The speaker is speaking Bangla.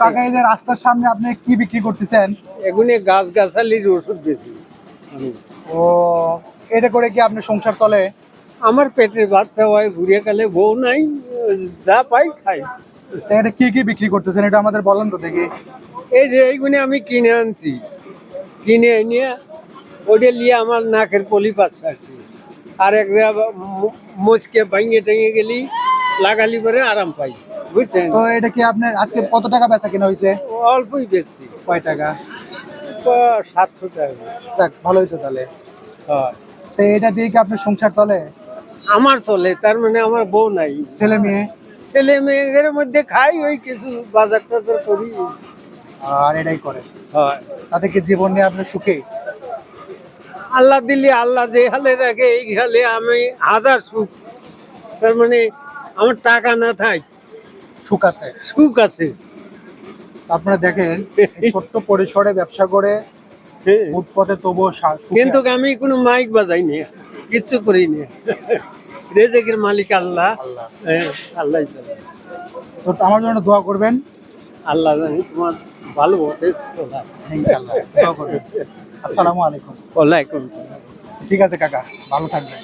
কাকা এই যে রাস্তার সামনে আপনি কি বিক্রি করতেছেন? এগুলি গাছ গাছালির ওষুধ বেশি। ও এটা করে কি আপনার সংসার চলে? আমার পেটের বাচ্চা হয় ঘুরে গেলে বউ নাই যা পাই খাই। তো এটা কি কি বিক্রি করতেছেন? এটা আমাদের বলেন তো দেখি। এই যে এইগুলি আমি কিনে আনছি। কিনে এনে ওটা নিয়ে আমার নাকের পলি পাচ্ছি আর এক মুচকে ভাঙিয়ে টেঙে গেলি লাগালি পরে আরাম পাই। বুঝছেন? তো এটা কি আপনার আজকে কত টাকা বেচা কিনা হয়েছে অল্পই বেচছি। কয় টাকা? সাতশো টাকা যাক ভালোই তো তাহলে। হয়। তো এটা দিয়ে কি আপনার সংসার চলে? আমার চলে তার মানে আমার বউ নাই। ছেলে মেয়ে? ছেলে মেয়েদের মধ্যে খাই ওই কিছু বাজার টাজার করি। আর এটাই করে। হয়। তাতে কি জীবন নিয়ে আপনার সুখে? আল্লাহ দিলে আল্লাহ যে হালে রাখে এই হালে আমি হাজার সুখ। তার মানে আমার টাকা না থাক। সুখ আছে? সুখ আছে। আপনারা দেখেন ছোট্ট পরিসরে ব্যবসা করে হ্যাঁ। ফুটপথে তবুও কিন্তু আমি কোনো মাইক বাজাই নি কিচ্ছু করি নি রেজেকের মালিক আল্লাহ। আল্লাহ। হ্যাঁ। তো আমার জন্য দোয়া করবেন। আল্লাহ জানি তোমার ভালো হতে চলা। ইনশাআল্লাহ দোয়া করবেন। আসসালামু আলাইকুম। ওয়ালাইকুম ঠিক আছে কাকা ভালো থাকবেন।